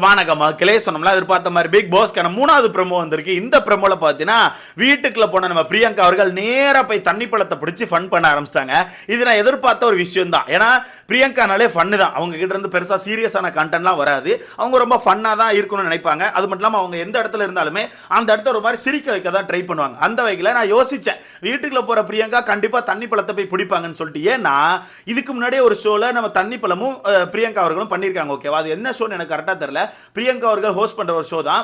வணக்கம் மக்களே சொன்னோம்ல எதிர்பார்த்த மாதிரி பிக் பாஸ்க்கான மூணாவது ப்ரமோ வந்திருக்கு. இந்த ப்ரோமோல பார்த்தீங்கன்னா வீட்டுக்குள்ள போன நம்ம பிரியங்கா அவர்கள் நேராக போய் தண்ணி பழத்தை பிடிச்சி ஃபன் பண்ண ஆரம்பிச்சிட்டாங்க. இது நான் எதிர்பார்த்த ஒரு விஷயம் தான் ஏன்னா பிரியங்கானாலே ஃபன்னு தான். அவங்க கிட்ட இருந்து பெருசாக சீரியஸான கண்டென்ட்லாம் வராது. அவங்க ரொம்ப ஃபன்னாக தான் இருக்கணும்னு நினைப்பாங்க. அது மட்டும் இல்லாமல் அவங்க எந்த இடத்துல இருந்தாலுமே அந்த இடத்த ஒரு மாதிரி சிரிக்க வைக்க தான் ட்ரை பண்ணுவாங்க. அந்த வகையில் நான் யோசித்தேன் வீட்டுக்குள்ள போகிற பிரியங்கா கண்டிப்பாக தண்ணி பழத்தை போய் பிடிப்பாங்கன்னு சொல்லிட்டு. ஏன்னா இதுக்கு முன்னாடியே ஒரு ஷோவில் நம்ம தண்ணி பழமும் பிரியங்கா அவர்களும் பண்ணியிருக்காங்க ஓகேவா அது என்ன ஷோன்னு எனக்கு கரெக்டாக தெரில பிரியங்கா அவர்கள் ஹோஸ்ட் பண்ணுற ஒரு ஷோ தான்.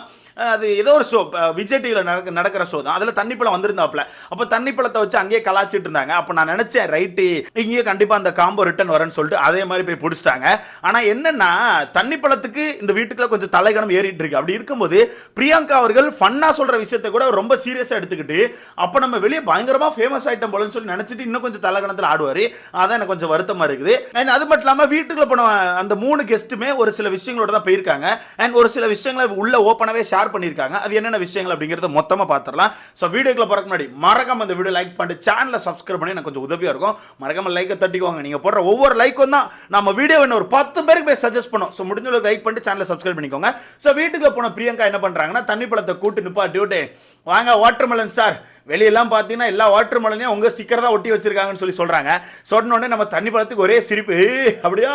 அது ஏதோ ஒரு ஷோ விஜய் டிவியில் நடக்க நடக்கிற ஷோ தான். அதில் தண்ணி பழம் வந்திருந்தாப்ல அப்போ தண்ணி பழத்தை வச்சு அங்கேயே கலாச்சிட்டு இருந்தாங்க. அப்போ நான் நினச்சேன் ரைட்டு இங்கேயே கண்டிப்பாக அந்த காம்போ ரிட்டர்ன் வரேன்னு சொல்லிட்டு அதே மாதிரி போய் பிடிச்சிட்டாங்க. ஆனால் என்னன்னா தண்ணி பழத்துக்கு இந்த வீட்டுக்குள்ள கொஞ்சம் தலைகணம் ஏறிட்டு இருக்கு. அப்படி இருக்கும்போது பிரியங்கா அவர்கள் ஃபன்னா சொல்ற விஷயத்தை கூட ரொம்ப சீரியஸாக எடுத்துக்கிட்டு அப்போ நம்ம வெளியே பயங்கரமாக ஃபேமஸ் ஆகிட்டோம் போலன்னு சொல்லி நினச்சிட்டு இன்னும் கொஞ்சம் தலைகணத்தில் ஆடுவார். அதான் எனக்கு கொஞ்சம் வருத்தமாக இருக்குது. அண்ட் அது மட்டும் இல்லாமல் வீட்டுக்குள்ள போன அந்த மூணு கெஸ்ட்டுமே ஒரு சில விஷயங்களோட தான் போயிருக்காங்க. அண்ட் ஒரு சில விஷயங்களை உள்ள ஓப்பனாகவே ஷேர் பண்ணியிருக்காங்க. அது என்னென்ன விஷயங்கள் அப்படிங்கிறத மொத்தமாக பார்த்துடலாம் ஸோ வீடியோக்குள்ள போறதுக்கு முன்னாடி மறக்காம அந்த வீடியோ லைக் பண்ணிட்டு சேனலை சப்ஸ்கிரைப் பண்ணி எனக்கு கொஞ்சம் உதவியாக இருக்கும். மறக்காம லைக்கை தட்டிக்குவாங்க நீங்கள் போடுற ஒவ்வொரு லைக் வரைக்கும் தான் நம்ம வீடியோ இன்னும் ஒரு பத்து பேருக்கு போய் சஜஸ்ட் பண்ணும். ஸோ முடிஞ்ச அளவுக்கு லைக் பண்ணிட்டு சேனலை சப்ஸ்கிரைப் பண்ணிக்கோங்க. ஸோ வீட்டுக்குள்ள போன பிரியங்கா என்ன பண்ணுறாங்கன்னா தண்ணி பழத்தை கூட்டு நிப்பாட்டி விட்டு வாங்க வாட்டர் மெலன் சார் வெளியெல்லாம் பார்த்தீங்கன்னா எல்லா வாட்டர் மலனையும் உங்கள் ஸ்டிக்கர் தான் ஒட்டி வச்சிருக்காங்கன்னு சொல்லி சொல்கிறாங்க சொன்னோடனே நம்ம தண்ணி பழத்துக்கு ஒரே சிரிப்பு. அப்படியா?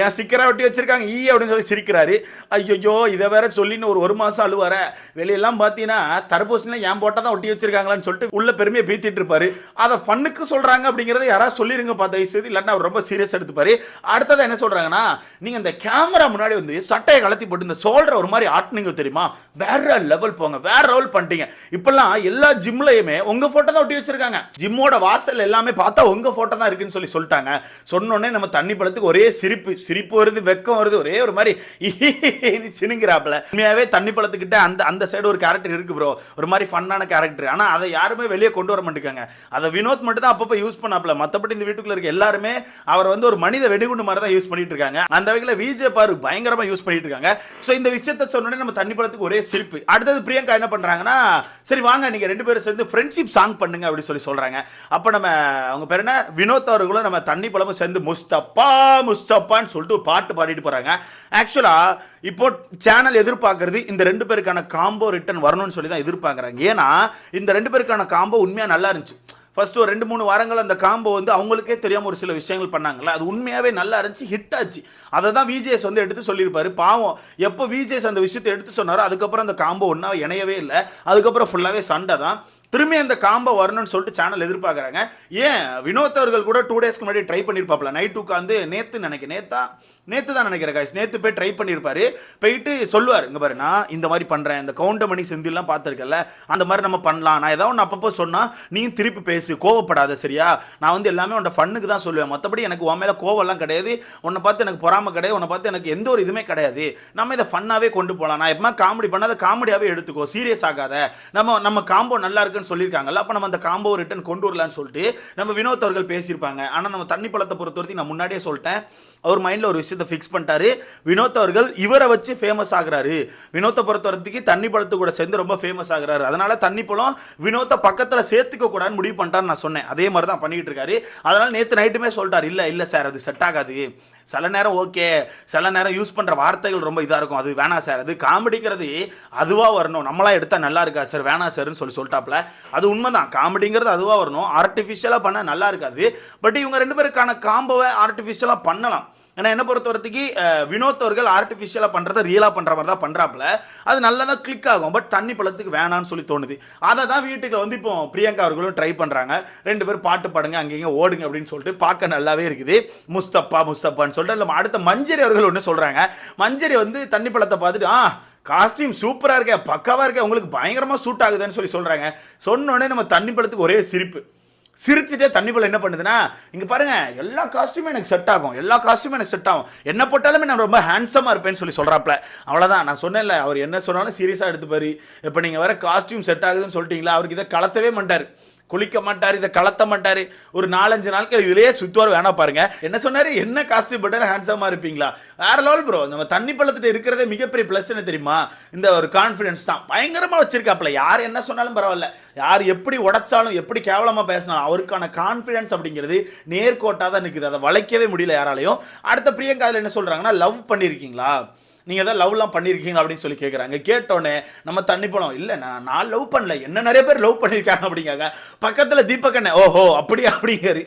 என் ஸ்டிக்கராக ஒட்டி வச்சிருக்காங்க. ஈ அப்படின்னு சொல்லி சிரிக்கிறாரு. ஐயோ இதை வேற சொல்லின்னு ஒரு ஒரு மாதம் அழுவார. வெளியெல்லாம் பார்த்தீங்கன்னா தர்பூசணியில் ஏன் போட்டால் தான் ஒட்டி வச்சிருக்காங்களான்னு சொல்லிட்டு உள்ள பெருமையை பீத்திட்டு இருப்பாரு. அதை ஃபன்னுக்கு சொல்கிறாங்க அப்படிங்கிறத யாராவது சொல்லிருங்க பார்த்து தயவுசெய்து. இல்லைன்னா அவர் ரொம்ப சீரியஸ் எடுத்துப்பாரு. அடுத்தது என்ன சொல்கிறாங்கன்னா நீங்கள் இந்த கேமரா முன்னாடி வந்து சட்டையை கலத்தி போட்டு இந்த சோல்ற ஒரு மாதிரி ஆட்டுனீங்க தெரியுமா? வேற லெவல் போங்க வேற லெவல் பண்ணிட்டீங்க. இப்பெல்லாம் எல்லா ஜிம்லயுமே உங்க போட்டோ தான் ஒட்டி வச்சிருக்காங்க. ஜிம்மோட வாசல் எல்லாமே பார்த்தா உங்க போட்டோ தான் இருக்குன்னு சொல்லி சொல்லிட்டாங்க. சொன்னோடனே நம்ம தண்ணி பழத்துக்கு ஒரே சிரிப்பு சிரிப்பு வருது வெக்கம் வருது ஒரே ஒரு மாதிரி சினுங்கிறாப்புல. உண்மையாவே தண்ணி பழத்துக்கிட்ட அந்த அந்த சைடு ஒரு கேரக்டர் இருக்கு ப்ரோ ஒரு மாதிரி ஃபன்னான கேரக்டர் ஆனா அதை யாருமே வெளியே கொண்டு வர மாட்டேங்காங்க. அதை வினோத் மட்டும் தான் அப்பப்போ யூஸ் பண்ணாப்ல மற்றபடி இந்த வீட்டுக்குள்ள இருக்க எல்லாருமே அவர் வந்து ஒரு மனித வெடிகுண்டு மாதிரி தான் யூஸ் பண்ணிட்டு இருக்காங்க. அந்த வகையில் விஜய் பாரு பயங்கரமா யூஸ் பண்ணிட்டு இருக்காங்க. ஸோ இந்த விஷயத்த சொன்னோடனே நம்ம தண்ணி பழத்துக்கு ஒரே சிரிப்பு. அடுத்தது பிரியங்கா என்ன பண்ணுறாங்கன்னா சரி வாங்க நீங்கள் ரெண்டு பேரும் சேர்ந்து ஃப்ரெண்ட்ஷிப் சாங் பண்ணுங்க அப்படின்னு சொல்லி சொல்கிறாங்க அப்போ நம்ம அவங்க பேர் என்ன? வினோத் அவர்களும் நம்ம தண்ணி பழமும் சேர்ந்து முஸ்தப்பா முஸ்தப்பான்னு சொல்லிட்டு பாட்டு பாடிட்டு போகிறாங்க ஆக்சுவலாக இப்போ சேனல் எதிர்பார்க்கறது இந்த ரெண்டு பேருக்கான காம்போ ரிட்டர்ன் வரணும்னு சொல்லி தான் எதிர்பார்க்குறாங்க. ஏன்னா இந்த ரெண்டு பேருக்கான காம்போ உண்மையாக நல்லா இருந்துச்சு. ஃபஸ்ட்டு ஒரு ரெண்டு மூணு வாரங்கள் அந்த காம்போ வந்து அவங்களுக்கே தெரியாமல் ஒரு சில விஷயங்கள் பண்ணாங்கல்ல. அது உண்மையாகவே நல்லா இருந்துச்சு ஹிட் ஆச்சு. அதை தான் விஜேஎஸ் வந்து எடுத்து சொல்லியிருப்பாரு. பாவம் எப்போ விஜேஎஸ் அந்த விஷயத்தை எடுத்து சொன்னாரோ அதுக்கப்புறம் அந்த காம்போ ஒன்றா இணையவே இல்லை. அதுக்கப்புறம் ஃபுல்லாகவே சண்டை தான். திரும்பி அந்த காம்போ வரணும்னு சொல்லிட்டு சேனல் எதிர்பார்க்குறாங்க. ஏன்? வினோத் அவர்கள் கூட டூ டேஸ்க்கு முன்னாடி ட்ரை பண்ணியிருப்பாப்ல நைட் உட்காந்து நேத்து நினைக்க நேத்தா? நேற்று தான் நினைக்கிறேன் காய்ஸ் நேற்று போய் ட்ரை பண்ணியிருப்பாரு போயிட்டு சொல்லுவார். இங்கே பாரு நான் இந்த மாதிரி பண்ணுறேன் இந்த கவுண்டமணி செந்தில்லாம் பார்த்துருக்கல அந்த மாதிரி நம்ம பண்ணலாம். நான் ஏதாவது ஒன்று அப்பப்போ சொன்னால் நீயும் திருப்பி பேசு. கோவப்படாத சரியா? நான் வந்து எல்லாமே உன்ட ஃபண்ணுக்கு தான் சொல்லுவேன். மற்றபடி எனக்கு உன் மேலே கோவம்லாம் கிடையாது. உன்னை பார்த்து எனக்கு பொறாமல் கிடையாது. உன்னை பார்த்து எனக்கு எந்த ஒரு இதுவுமே கிடையாது. நம்ம இதை ஃபன்னாகவே கொண்டு போகலாம் நான் எப்பமா காமெடி பண்ணாத அதை எடுத்துக்கோ. சீரியஸ் ஆகாத. நம்ம நம்ம காம்போ நல்லா இருக்குன்னு சொல்லியிருக்காங்கல்ல அப்போ நம்ம அந்த காம்போ ரிட்டன் கொண்டு வரலான்னு சொல்லிட்டு நம்ம வினோத் அவர்கள் பேசியிருப்பாங்க. ஆனால் நம்ம தண்ணி பழத்தை பொறுத்த வரைக்கும் நான் முன்னாடியே சொல்லிட்டேன். அவர் மைண்டில் ஒரு விஷயத்தை ஃபிக்ஸ் பண்ணிட்டாரு. வினோத் அவர்கள் இவரை வச்சு ஃபேமஸ் ஆகிறாரு. வினோத்தை பொறுத்த வரைக்கும் தண்ணி பழத்து கூட சேர்ந்து ரொம்ப ஃபேமஸ் ஆகிறாரு. அதனால தண்ணி பழம் வினோத்தை பக்கத்தில் சேர்த்துக்க கூடாதுன்னு முடிவு பண்ணிட்டான்னு நான் சொன்னேன். அதே மாதிரி தான் பண்ணிக்கிட்டு இருக்காரு. அதனால் நேற்று நைட்டுமே சொல்லிட்டார் இல்லை இல்லை சார் அது செட் ஆகாது. சில நேரம் ஓகே சில நேரம் யூஸ் பண்ணுற வார்த்தைகள் ரொம்ப இதாக இருக்கும். அது வேணாம் சார் அது காமெடிங்கிறது அதுவாக வரணும். நம்மளாக எடுத்தால் நல்லா இருக்கா சார் வேணாம் சார்னு சொல்லி சொல்லிட்டாப்ல அது உண்மைதான். காமெடிங்கிறது அதுவாக வரணும். ஆர்டிஃபிஷியலாக பண்ணால் நல்லா இருக்காது. பட் இவங்க ரெண்டு பேருக்கான காம்போவை ஆர்டிஃபிஷியலாக பண்ணலாம். ஏன்னா என்ன பொறுத்த வரைக்கும் அஹ், வினோத் அவர்கள் ஆர்டிஃபிஷியலாக பண்ணுறத ரியலாக பண்ணுற மாதிரி தான் பண்ணுறாப்புல அது நல்லா தான் கிளிக் ஆகும். பட் தண்ணி பழத்துக்கு வேணான்னு சொல்லி தோணுது. அதை தான் வீட்டுக்கு வந்து இப்போ பிரியங்கா அவர்களும் ட்ரை பண்ணுறாங்க ரெண்டு பேரும் பாட்டு பாடுங்க அங்கேயும் ஓடுங்க அப்படின்னு சொல்லிட்டு பார்க்க நல்லாவே இருக்குது. முஸ்தப்பா முஸ்தப்பான்னு சொல்லிட்டு இல்லை அடுத்த மஞ்சரி அவர்கள் ஒன்று சொல்கிறாங்க மஞ்சரி வந்து தண்ணி பழத்தை பார்த்துட்டு ஆ காஸ்டியூம் சூப்பராக இருக்கே பக்காவாக இருக்கே உங்களுக்கு பயங்கரமாக சூட் ஆகுதுன்னு சொல்லி சொல்கிறாங்க சொன்னோடனே நம்ம தண்ணி பழத்துக்கு ஒரே சிரிப்பு. சிரிச்சுட்டே தண்ணிக்குள்ள என்ன பண்ணுதுன்னா இங்கே பாருங்கள் எல்லா காஸ்ட்யூமே எனக்கு செட் ஆகும். எல்லா காஸ்ட்யூமே எனக்கு செட் ஆகும். என்ன போட்டாலுமே நான் ரொம்ப ஹேண்ட்ஸமாக இருப்பேன்னு சொல்லி சொல்கிறாப்ல அவ்வளோதான் நான் சொன்னேன்ல அவர் என்ன சொன்னாலும் சீரியஸாக எடுத்துப்பாரு. இப்போ நீங்கள் வேறு காஸ்ட்யூம் செட் ஆகுதுன்னு சொல்லிட்டீங்களா? அவருக்கு இதை கலத்தவே மாட்டார். குளிக்க மாட்டார் இதை கலத்த மாட்டார். ஒரு நாலஞ்சு நாட்கள் இதுலயே சுத்துவார் வேணா பாருங்க. என்ன சொன்னார்? என்ன காஸ்டியூம் போட்டாலும் ஹேண்ட்ஸமாக இருப்பீங்களா? வேற லெவல் ப்ரோ நம்ம தண்ணி பள்ளத்துட்டு இருக்கிறதே மிகப்பெரிய ப்ளஸ் என்ன தெரியுமா? இந்த ஒரு கான்ஃபிடன்ஸ் தான். பயங்கரமாக வச்சிருக்காப்ல யார் என்ன சொன்னாலும் பரவாயில்ல. யார் எப்படி உடைச்சாலும் எப்படி கேவலமாக பேசினாலும் அவருக்கான கான்ஃபிடன்ஸ் அப்படிங்கிறது நேர்கோட்டாக தான் நிற்குது அதை வளைக்கவே முடியல யாராலையும். அடுத்த பிரியங்கா அதில் என்ன சொல்கிறாங்கன்னா லவ் பண்ணியிருக்கீங்களா நீங்கள் ஏதாவது லவ்லாம் பண்ணியிருக்கீங்க அப்படின்னு சொல்லி கேட்குறாங்க கேட்டோன்னே நம்ம தண்ணி போனோம். இல்லை நான் நான் லவ் பண்ணல. என்ன நிறைய பேர் லவ் பண்ணியிருக்காங்க அப்படிங்காங்க பக்கத்துல தீபக் அண்ணன் ஓஹோ அப்படியா? அப்படிங்காரு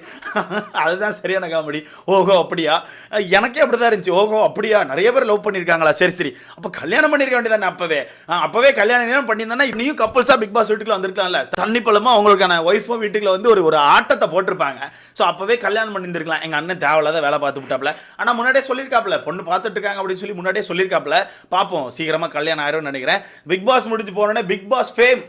அதுதான் சரியான காமெடி ஓஹோ அப்படியா? எனக்கே அப்படிதான் இருந்துச்சு. ஓஹோ அப்படியா? நிறைய பேர் லவ் பண்ணியிருக்காங்களா சரி சரி. அப்போ கல்யாணம் பண்ணியிருக்க வேண்டியதானே அப்பவே? அப்போவே அப்பவே கல்யாணம் பண்ணியிருந்தா இப்படியும் கப்பல்ஸாக பிக் பாஸ் வீட்டுக்குள்ள வந்திருக்கலாம்ல? தண்ணி பழமாக அவங்களுக்கான ஒய்ஃபும் வீட்டுக்குள்ள வந்து ஒரு ஒரு ஆட்டத்தை போட்டிருப்பாங்க. ஸோ அப்போவே கல்யாணம் பண்ணியிருந்திருக்கலாம். எங்கள் அண்ணன் தேவையில்லாத வேலை பார்த்து விட்டாப்ல ஆனால் முன்னாடியே சொல்லியிருக்காப்ல பொண்ணு பார்த்துட்டு இருக்காங்க அப்படின்னு சொல்லி முன்னாடியே சொல்லியிருக்காப்ல பார்ப்போம் சீக்கிரமா கல்யாணம் ஆயிரும்னு நினைக்கிறேன். பிக் பாஸ் முடிஞ்சு போனோடனே Bigg Boss fame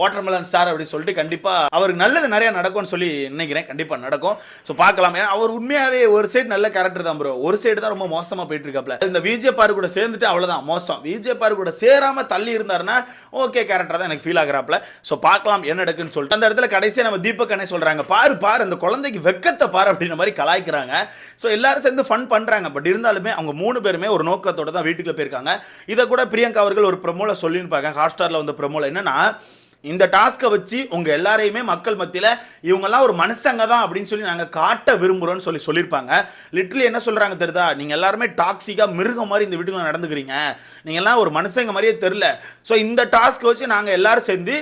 watermelon star அப்படின்னு சொல்லிட்டு கண்டிப்பா அவருக்கு நல்லது நிறைய நடக்கும்னு சொல்லி நினைக்கிறேன். கண்டிப்பாக நடக்கும். ஸோ பார்க்கலாம். ஏன்னா அவர் உண்மையாவே ஒரு சைடு நல்ல கேரக்டர் தான் ப்ரோ ஒரு சைடு தான் ரொம்ப மோசமா போயிட்டு இருக்காப்ல இந்த விஜய் பாரு கூட சேர்ந்துட்டு அவ்வளோதான் மோசம். விஜே பாரு கூட சேராம தள்ளி இருந்தாருன்னா ஓகே கேரக்டர் தான் எனக்கு ஃபீல் ஆகிறாப்ல ஸோ பார்க்கலாம் என்ன நடக்குன்னு சொல்லிட்டு. அந்த இடத்துல கடைசியா நம்ம தீபக் அண்ணே சொல்றாங்க பாரு பாரு அந்த குழந்தைக்கு வெக்கத்தை பாரு அப்படின்ற மாதிரி கலாய்க்கிறாங்க. ஸோ எல்லாரும் சேர்ந்து ஃபன் பண்றாங்க. பட் இருந்தாலுமே அவங்க மூணு பேருமே ஒரு நோக்கத்தோட தான் வீட்டுக்குள்ள போயிருக்காங்க. இதை கூட பிரியங்கா அவர்கள் ஒரு ப்ரமோல சொல்லியிருப்பாங்க ஹாட்ஸ்டார்ல வந்த ப்ரமோல என்னன்னா இந்த டாஸ்க்கை வச்சு உங்க எல்லாரையுமே மக்கள் மத்தியில இவங்கெல்லாம் ஒரு மனுஷங்க தான் அப்படின்னு சொல்லி நாங்க காட்ட விரும்புகிறோம்னு சொல்லி சொல்லியிருப்பாங்க. லிட்ரலி என்ன சொல்றாங்க தெரியுதா? நீங்கள் எல்லாருமே டாக்ஸிக்கா மிருகம் மாதிரி இந்த வீட்டுக்குள்ள நடந்துக்கிறீங்க. நீங்க எல்லாம் ஒரு மனுஷங்க மாதிரியே தெரில ஸோ இந்த டாஸ்க்கை வச்சு நாங்கள் எல்லாரும் சேர்ந்து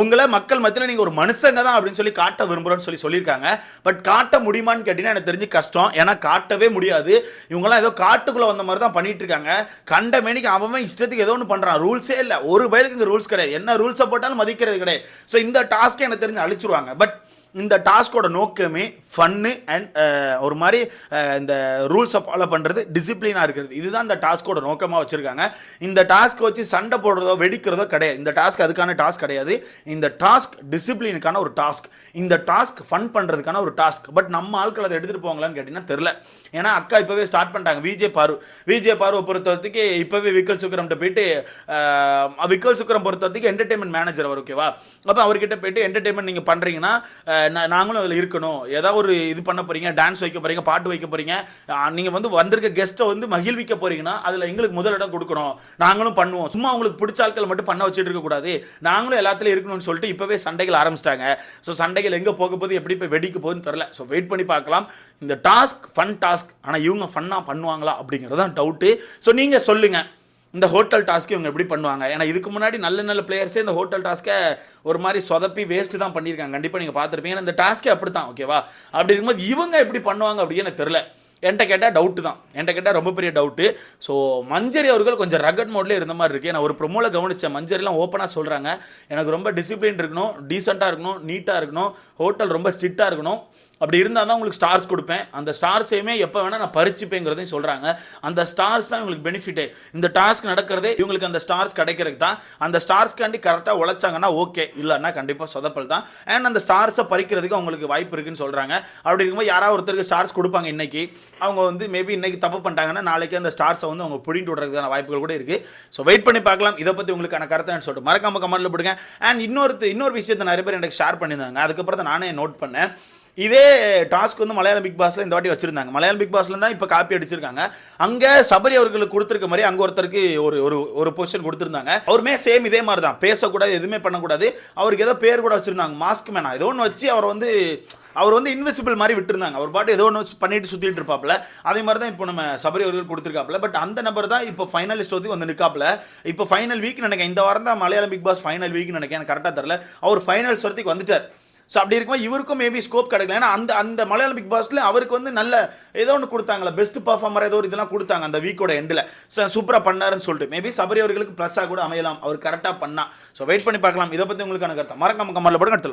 உங்களை மக்கள் மத்தியில் நீங்கள் ஒரு மனுஷங்க தான் அப்படின்னு சொல்லி காட்ட விரும்புகிறோன்னு சொல்லி சொல்லியிருக்காங்க. பட் காட்ட முடியுமான்னு கேட்டிங்கன்னா எனக்கு தெரிஞ்சு கஷ்டம். ஏன்னா காட்டவே முடியாது. இவங்கெல்லாம் ஏதோ காட்டுக்குள்ளே வந்த மாதிரி தான் பண்ணிட்டு இருக்காங்க. கண்ட மேனிக்கு அவன் இஷ்டத்துக்கு ஏதோ ஒன்று பண்ணுறான் ரூல்ஸே இல்லை. ஒரு பயலுக்கு இங்கே ரூல்ஸ் கிடையாது. என்ன ரூல்ஸை போட்டாலும் மதிக்கிறது கிடையாது. ஸோ இந்த டாஸ்க்கை எனக்கு தெரிஞ்சு அழிச்சிருவாங்க. பட் இந்த டாஸ்கோட நோக்கமே ஃபன்னு அண்ட் ஒரு மாதிரி இந்த ரூல்ஸை ஃபாலோ பண்ணுறது டிசிப்ளினாக இருக்கிறது. இதுதான் இந்த டாஸ்கோட நோக்கமாக வச்சுருக்காங்க. இந்த டாஸ்க் வச்சு சண்டை போடுறதோ வெடிக்கிறதோ கிடையாது. இந்த டாஸ்க் அதுக்கான டாஸ்க் கிடையாது. இந்த டாஸ்க் டிசிப்ளினுக்கான ஒரு டாஸ்க் இந்த டாஸ்க் ஃபன் பண்ணுறதுக்கான ஒரு டாஸ்க் பட் நம்ம ஆட்கள் அதை எடுத்துகிட்டு போங்களான்னு கேட்டிங்கன்னா தெரில ஏன்னா அக்கா இப்போவே ஸ்டார்ட் பண்ணிட்டாங்க. விஜய் பாரு. விஜய் பாருவை பொறுத்தவரைக்கு இப்போவே விக்கல் சுக்கரம்கிட்ட போயிட்டு விக்கல் சுக்கரம் பொறுத்தவரைக்கு என்டர்டைன்மெண்ட் மேனேஜர் அவர் ஓகேவா அப்போ அவர்கிட்ட போயிட்டு என்டர்டைன்மெண்ட் நீங்கள் பண்ணுறீங்கன்னா நாங்களும் அதில் இருக்கணும். ஏதாவது ஒரு இது பண்ண போறீங்க டான்ஸ் வைக்க போறீங்க பாட்டு வைக்க போறீங்க நீங்கள் வந்து வந்திருக்க கெஸ்ட்டை வந்து மகிழ்விக்க போறீங்கன்னா அதில் எங்களுக்கு முதலிடம் கொடுக்கணும். நாங்களும் பண்ணுவோம். சும்மா உங்களுக்கு பிடிச்ச ஆட்கள் மட்டும் பண்ண வச்சுட்டு இருக்கக்கூடாது நாங்களும் எல்லாத்துலையும் இருக்கணும்னு சொல்லிட்டு இப்போவே சண்டைகள் ஆரம்பிச்சிட்டாங்க. ஸோ சண்டைகள் எங்கே போக போகுது எப்படி போய் வெடிக்க போகுதுன்னு தெரில ஸோ வெயிட் பண்ணி பார்க்கலாம். இந்த டாஸ்க் ஃபன் டாஸ்க் ஆனால் இவங்க ஃபன்னாக பண்ணுவாங்களா அப்படிங்கிறது தான் டவுட்டு ஸோ நீங்கள் சொல்லுங்கள் இந்த ஹோட்டல் டாஸ்க்கு இவங்க எப்படி பண்ணுவாங்க? ஏன்னா இதுக்கு முன்னாடி நல்ல நல்ல பிளேயர்ஸே இந்த ஹோட்டல் டாஸ்க்கை ஒரு மாதிரி சொதப்பி வேஸ்ட்டு தான் பண்ணியிருக்காங்க. கண்டிப்பாக நீங்கள் பார்த்துருப்பீங்க. ஏன்னா இந்த டாஸ்க்கே அப்படி தான் ஓகேவா அப்படி இருக்கும்போது இவங்க எப்படி பண்ணுவாங்க அப்படின்னு எனக்கு தெரில என்கிட்ட கேட்டால் டவுட்டு தான். என்கிட்ட கேட்டால் ரொம்ப பெரிய டவுட்டு ஸோ மஞ்சரி அவர்கள் கொஞ்சம் ரகட் மோட்லேயே இருந்த மாதிரி இருக்குது நான் ஒரு ப்ரொமோவில் கவனித்தேன் மஞ்சரிலாம் ஓப்பனாக சொல்கிறாங்க எனக்கு ரொம்ப டிசிப்ளின் இருக்கணும் டீசெண்டாக இருக்கணும் நீட்டாக இருக்கணும். ஹோட்டல் ரொம்ப ஸ்ட்ரிக்டாக இருக்கணும். அப்படி இருந்தால் தான் உங்களுக்கு ஸ்டார்ஸ் கொடுப்பேன். அந்த ஸ்டார்ஸையுமே எப்போ வேணால் நான் பறிச்சுப்பேங்கிறதையும் சொல்கிறாங்க அந்த ஸ்டார்ஸ் தான் உங்களுக்கு பெனிஃபிட்டே இந்த டாஸ்க் நடக்கிறதே இவங்களுக்கு அந்த ஸ்டார்ஸ் கிடைக்கிறது தான். அந்த ஸ்டார்ஸ்க்காண்டி கரெக்டாக உழைச்சாங்கன்னா ஓகே இல்லைன்னா கண்டிப்பாக சொதப்பல் தான். அண்ட் அந்த ஸ்டார்ஸை பறிக்கிறதுக்கு அவங்களுக்கு வாய்ப்பு இருக்குன்னு சொல்கிறாங்க அப்படி இருக்கும்போது யாராவது ஒருத்தருக்கு ஸ்டார்ஸ் கொடுப்பாங்க இன்றைக்கி அவங்க வந்து மேபி இன்றைக்கி தப்பு பண்ணிட்டாங்கன்னா நாளைக்கு அந்த ஸ்டார்ஸை வந்து அவங்க பிடிட்டு விடுறதுக்கான வாய்ப்புகள் கூட இருக்குது ஸோ வெயிட் பண்ணி பார்க்கலாம். இதை பற்றி உங்களுக்கான கருத்தை நான் சொல்லிட்டு மறக்காம கமெண்ட்டில் போடுங்க. அண்ட் இன்னொரு இன்னொரு விஷயத்தை நிறைய பேர் எனக்கு ஷேர் பண்ணியிருந்தாங்க. அதுக்கப்புறம் தான் நானே நோட் பண்ணேன். இதே டாஸ்க் வந்து மலையாளம் பிக் பாஸில் இந்த வாட்டி வச்சுருந்தாங்க. மலையாளம் பிக் பாஸ்ல தான் இப்போ காப்பி அடிச்சிருக்காங்க. அங்கே சபரி அவர்களுக்கு கொடுத்துருக்க மாதிரி அங்கே ஒருத்தருக்கு ஒரு ஒரு ஒரு பொசிஷன் கொடுத்துருந்தாங்க. அவருமே சேம் இதே மாதிரி தான் பேசக்கூடாது எதுவுமே பண்ணக்கூடாது. அவருக்கு ஏதோ பேர் கூட வச்சுருந்தாங்க. மாஸ்க் மேனா ஏதோ ஒன்று வச்சு அவர் வந்து அவர் வந்து இன்விசிபிள் மாதிரி விட்டுருந்தாங்க. அவர் பாட்டு ஏதோ ஒன்று பண்ணிட்டு சுற்றிட்டு இருப்பாப்ல அதே மாதிரி தான் இப்போ நம்ம சபரி அவர்கள் கொடுத்துருக்காப்ல பட் அந்த நபர் தான் இப்போ ஃபைனலிஸ்ட் வந்து வந்து நிற்காப்ல இப்போ ஃபைனல் வீக் நினைக்கிறேன். இந்த வாரம் தான் Malayalam Bigg Boss final week நினைக்கிறேன். எனக்கு கரெக்டாக தெரில அவர் ஃபைனல் வரத்துக்கு வந்துட்டார். ஸோ அப்படி இருக்கும்போது இவருக்கும் மேபி ஸ்கோப் கிடைக்கல. ஏன்னா அந்த அந்த மலையாளம் பிக் பாஸில் அவருக்கு வந்து நல்ல ஏதோ ஒன்று கொடுத்தாங்களே பெஸ்ட் பர்ஃபார்மர் ஏதோ ஒரு இதெல்லாம் கொடுத்தாங்க அந்த வீக்கோட எண்டில் ஸோ சூப்பராக பண்ணாருன்னு சொல்லிட்டு. மேபி சபரி அவர்களுக்கு ப்ளஸ்ஸாக கூட அமையலாம். அவர் கரெக்டாக பண்ணா. ஸோ வெயிட் பண்ணி பார்க்கலாம். இதை பற்றி உங்களுக்கான கருத்தை. மறக்காம கமலில் போட்டு அடுத்த